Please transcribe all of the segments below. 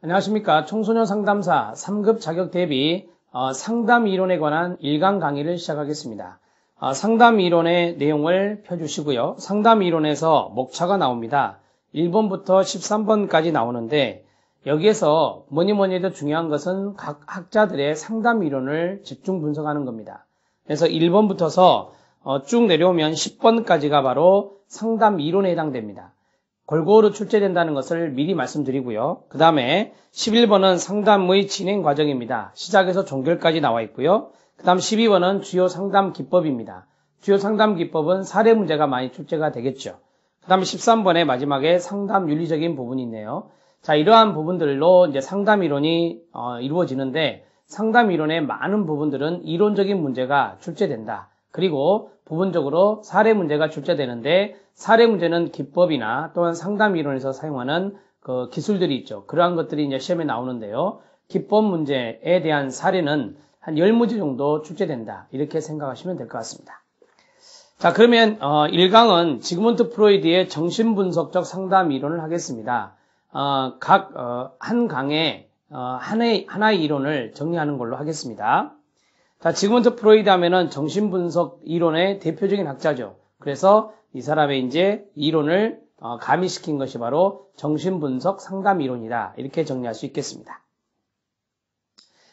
안녕하십니까. 청소년 상담사 3급 자격 대비 어, 상담 이론에 관한 1강 강의를 시작하겠습니다. 어, 상담 이론의 내용을 펴주시고요. 상담 이론에서 목차가 나옵니다. 1번부터 13번까지 나오는데 여기에서 뭐니 뭐니 해도 중요한 것은 각 학자들의 상담 이론을 집중 분석하는 겁니다. 그래서 1번부터서 어, 쭉 내려오면 10번까지가 바로 상담 이론에 해당됩니다. 골고루 출제된다는 것을 미리 말씀드리고요. 그 다음에 11번은 상담의 진행 과정입니다. 시작에서 종결까지 나와 있고요. 그 다음 12번은 주요 상담 기법입니다. 주요 상담 기법은 사례 문제가 많이 출제가 되겠죠. 그 다음에 13번에 마지막에 상담 윤리적인 부분이 있네요. 자, 이러한 부분들로 이제 상담 이론이 어, 이루어지는데 상담 이론의 많은 부분들은 이론적인 문제가 출제된다. 그리고 부분적으로 사례 문제가 출제되는데 사례 문제는 기법이나 또한 상담 이론에서 사용하는 그 기술들이 있죠. 그러한 것들이 이제 시험에 나오는데요. 기법 문제에 대한 사례는 한 10문제 정도 출제된다. 이렇게 생각하시면 될 것 같습니다. 자, 그러면 어, 1강은 지그문트 프로이드의 정신분석적 상담 이론을 하겠습니다. 어, 각한 어, 강에 어, 하나의, 하나의 이론을 정리하는 걸로 하겠습니다. 자, 지그문트 프로이드 하면은 정신분석 이론의 대표적인 학자죠. 그래서 이 사람의 이제 이론을 어, 가미시킨 것이 바로 정신분석 상담 이론이다. 이렇게 정리할 수 있겠습니다.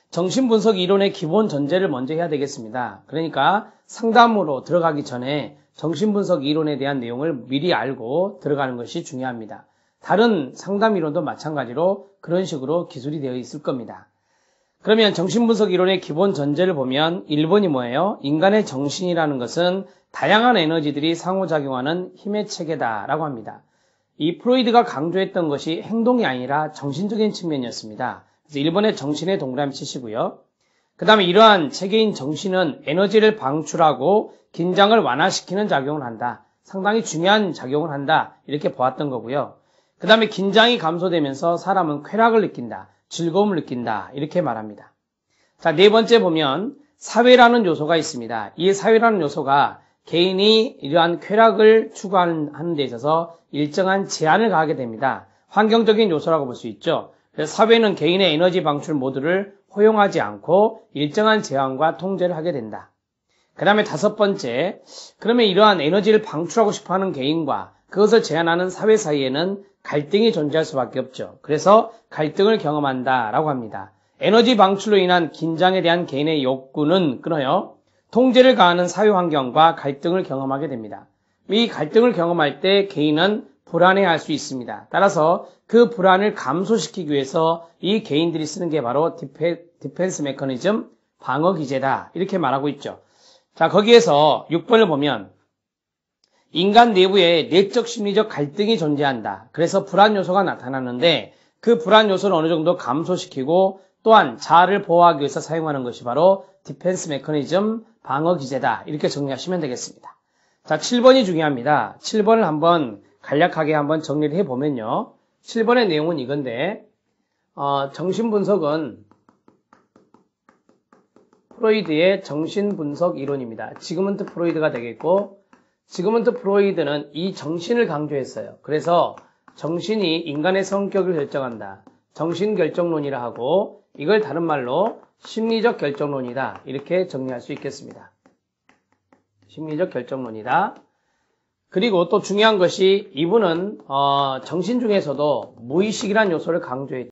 정신분석 이론의 기본 전제를 먼저 해야 되겠습니다. 그러니까 상담으로 들어가기 전에 정신분석 이론에 대한 내용을 미리 알고 들어가는 것이 중요합니다. 다른 상담 이론도 마찬가지로 그런 식으로 기술이 되어 있을 겁니다. 그러면 정신분석 이론의 기본 전제를 보면 1번이 뭐예요? 인간의 정신이라는 것은 다양한 에너지들이 상호작용하는 힘의 체계다 라고 합니다. 이 프로이드가 강조했던 것이 행동이 아니라 정신적인 측면이었습니다. 그래서 1번의 정신의 동그라미 치시고요. 그 다음에 이러한 체계인 정신은 에너지를 방출하고 긴장을 완화시키는 작용을 한다. 상당히 중요한 작용을 한다. 이렇게 보았던 거고요. 그 다음에 긴장이 감소되면서 사람은 쾌락을 느낀다. 즐거움을 느낀다. 이렇게 말합니다. 자, 네 번째 보면 사회라는 요소가 있습니다. 이 사회라는 요소가 개인이 이러한 쾌락을 추구하는 데 있어서 일정한 제한을 가하게 됩니다. 환경적인 요소라고 볼 수 있죠. 사회는 개인의 에너지 방출 모드를 허용하지 않고 일정한 제한과 통제를 하게 된다. 그 다음에 다섯 번째, 그러면 이러한 에너지를 방출하고 싶어 하는 개인과 그것을 제한하는 사회 사이에는 갈등이 존재할 수밖에 없죠. 그래서 갈등을 경험한다라고 합니다. 에너지 방출로 인한 긴장에 대한 개인의 욕구는 끊어요. 통제를 가하는 사회 환경과 갈등을 경험하게 됩니다. 이 갈등을 경험할 때 개인은 불안해할 수 있습니다. 따라서 그 불안을 감소시키기 위해서 이 개인들이 쓰는 게 바로 디페, 디펜스 메커니즘 방어 기제다. 이렇게 말하고 있죠. 자, 거기에서 6번을 보면 인간 내부에 내적 심리적 갈등이 존재한다. 그래서 불안 요소가 나타나는데 그 불안 요소를 어느 정도 감소시키고 또한 자아를 보호하기 위해서 사용하는 것이 바로 디펜스 메커니즘 방어 기제다. 이렇게 정리하시면 되겠습니다. 자, 7번이 중요합니다. 7번을 한번 간략하게 한번 정리를 해보면요. 7번의 내용은 이건데 어, 정신분석은 프로이드의 정신분석 이론입니다. 지금은트 프로이드가 되겠고 지금은트 프로이드는 이 정신을 강조했어요. 그래서 정신이 인간의 성격을 결정한다. 정신 결정론이라 하고 이걸 다른 말로 심리적 결정론이다. 이렇게 정리할 수 있겠습니다. 심리적 결정론이다. 그리고 또 중요한 것이 이분은 어, 정신 중에서도 무의식이란 요소를 강조했죠.